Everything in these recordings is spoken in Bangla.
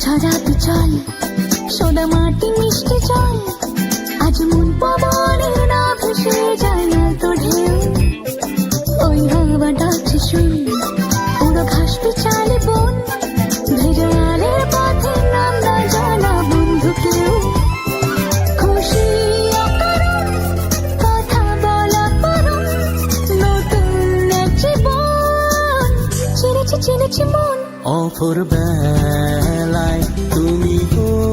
ঝরাতে চল। সোদা মাটি মিষ্টি জল আজ মন পবনের না ভেসে যায় না তো ঢেউ। ওই হাওয়া ডাকছে শুন। পুরো ঘাস চালে বন। ভেজালের পথে কথা বলা পারুন নতুন জীবন। মন। অপর বেলায় তুমি কোথায়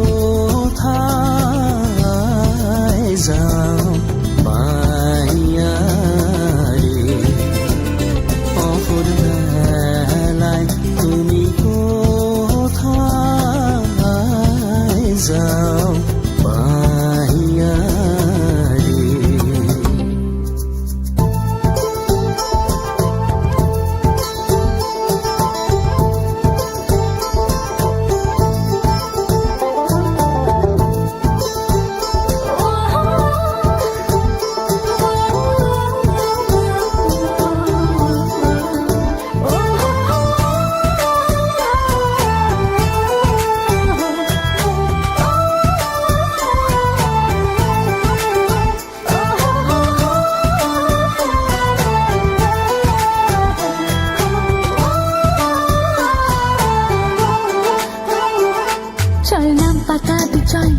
চল নাম পাতাবি চল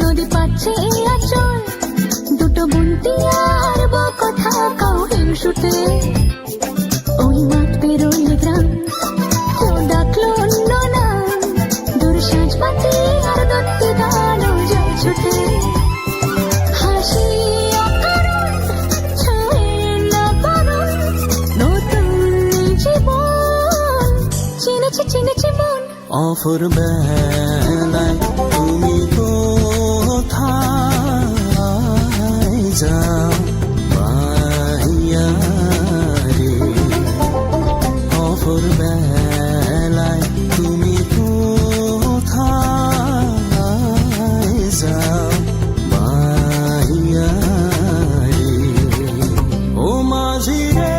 নদী পাচ্ছে আচল দুটো বুনতি আর কথা কাউ হিংসুতে অফর বেলায় তুমি কোথায় যাও রে? অফর বেলায় তুমি কোথায় যাও রে? ও মাঝিরে